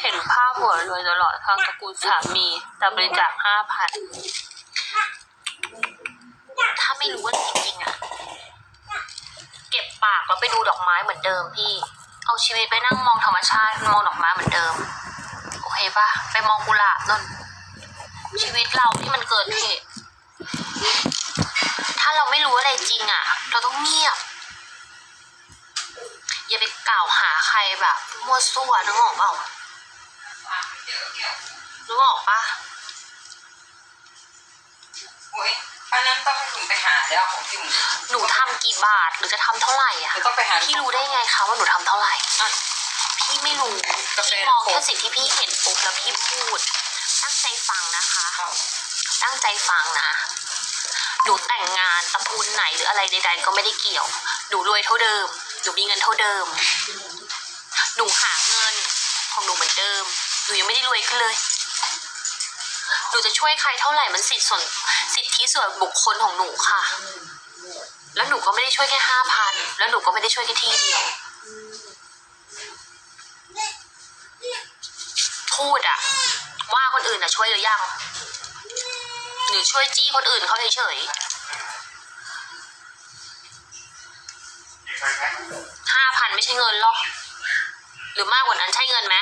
เห็นภาพหัวรวยตลอดทางตระกูลสามีแต่บริจาคห้าพันถ้าไม่รู้ว่าจริงๆอะเก็บปากแล้วไปดูดอกไม้เหมือนเดิมพี่ เอาชีวิตไปนั่งมองธรรมชาติมองดอกไม้เหมือนเดิม โอเคปะไปมองกุหลาบนั่นชีวิตเราที่มันเกินเหตุถ้าเราไม่รู้อะไรจริงอะเราต้องเงียบ อย่าไปกล่าวหาใครแบบมั่วซั่วนึกออกเปล่านึกออกปะโอ้ยอันนั้นต้องให้คุณไปหาแล้วของที่มึงหนูทำกี่บาทหรือจะทำเท่าไหร่อะคือต้องไปหาพี่รู้ได้ไงคะว่าหนูทำเท่าไหร่อะพี่ไม่รู้ กาแฟพี่มองแค่สิ่งที่พี่เห็นปุ๊บแล้วพี่พูด ตั้งใจฟังนะคะ เอาตั้งใจฟังนะ หนูแต่งงานตระกูลไหนหรืออะไรใด ๆ ก็ไม่ได้เกี่ยว หนูรวยเท่าเดิมห นูมีเงินเท่าเดิม หนูหาเงินของหนูเหมือนเดิม หนูยังไม่ได้รวยขึ้นเลย หนูจะช่วยใครเท่าไหร่มันสิทธิส่วนสิทธิส่วนบุคคลของหนูค่ะ แล้วหนูก็ไม่ได้ช่วยแค่ห้าพัน แล้วหนูก็ไม่ได้ช่วยแค่ที่เดียว พูดอะว่าคนอื่นอะช่วยหรือยัง หรือช่วยจี้คนอื่นเขาเฉยๆ ห้าพันไม่ใช่เงินหรอกหรือมากกว่านั้นใช่เงินไหม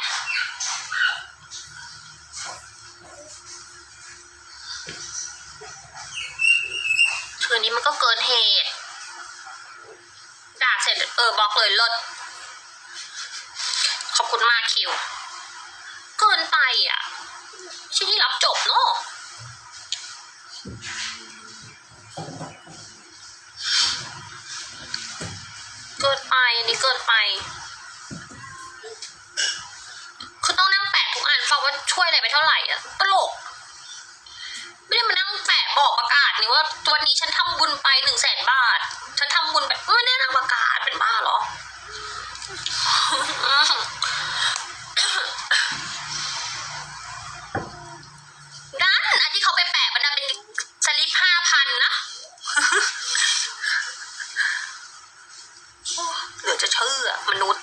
คืนนี้มันก็เกินเหตุ ด่าเสร็จเออบล็อกเลยลด ขอบคุณมากคิว เกินไปอะ ไม่ใช่ที่รับ เกินไป คือต้องนั่งแปะทุกอันฟังว่าช่วยอะไรไปเท่าไหร่อะตลก ไม่ได้มานั่งแปะบอกประกาศนี่ว่าวันนี้ฉันทำบุญไปหนึ่งแสนบาท ฉันทำบุญไปไม่ได้นั่งประกาศ เออมนุษย์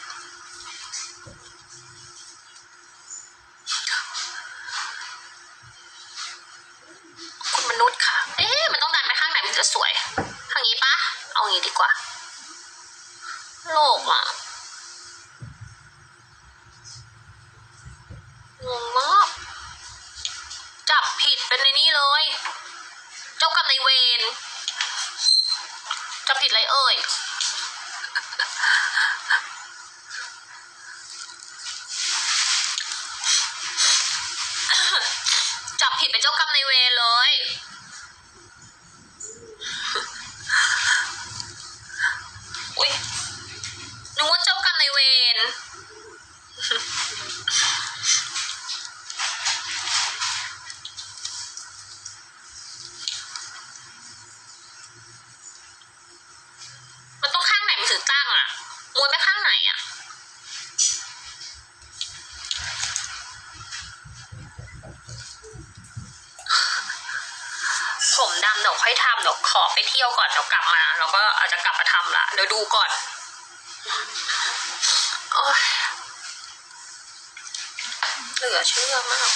คุณมนุษย์ค่ะ เอ๊ะมันต้องดันไปข้างไหนมันจะสวย ทางนี้ปะเอางี้ดีกว่า โลกอะงงมาก จับผิดเป็นในนี่เลย เจ้ากรรมนายเวรจับผิดอะไรเอ่ย ผิดเป็นเจ้ากรรมในายเวรเลย มดำเดี๋ยวค่อยทำเดี๋ยวขอไปเที่ยวก่อนเดี๋ยวกลับมาแล้วก็อาจจะกลับมาทำละเดี๋ยวดูก่อนโอ้ยเหลือเชื่อมาก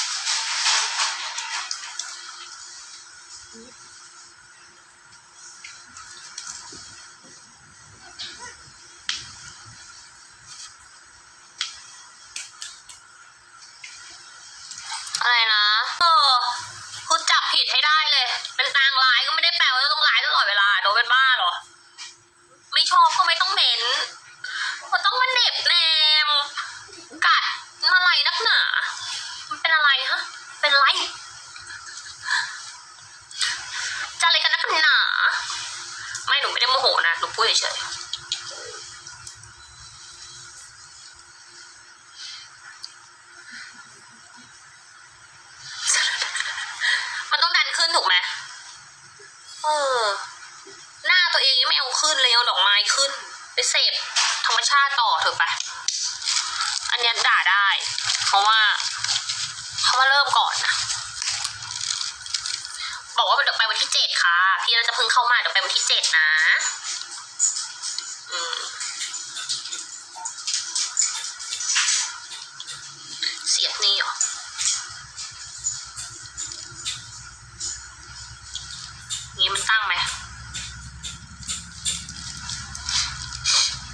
อะไรนะ เออคุณจับผิดให้ได้เลย เหนมกัดอะไรนักหนามันเป็นอะไรฮะ เป็นไรจะอะไรกันนักหนา ไม่หนูไม่ได้โมโหนะหนูพูดเฉยๆมันต้องดันขึ้นถูกไหมเออ หน้าตัวเองยังไม่เอาขึ้นเลยเอาดอกไม้ขึ้น ไปเสพธรรมชาติต่อเถอะไปอันนี้ด่าได้ เพราะว่าเขามาเริ่มก่อนนะบอกว่าเดี๋ยวไปวันที่เจ็ดค่ะ พี่เราจะเพิ่งเข้ามาเดี๋ยวไปวันที่เจ็ดนะ อืม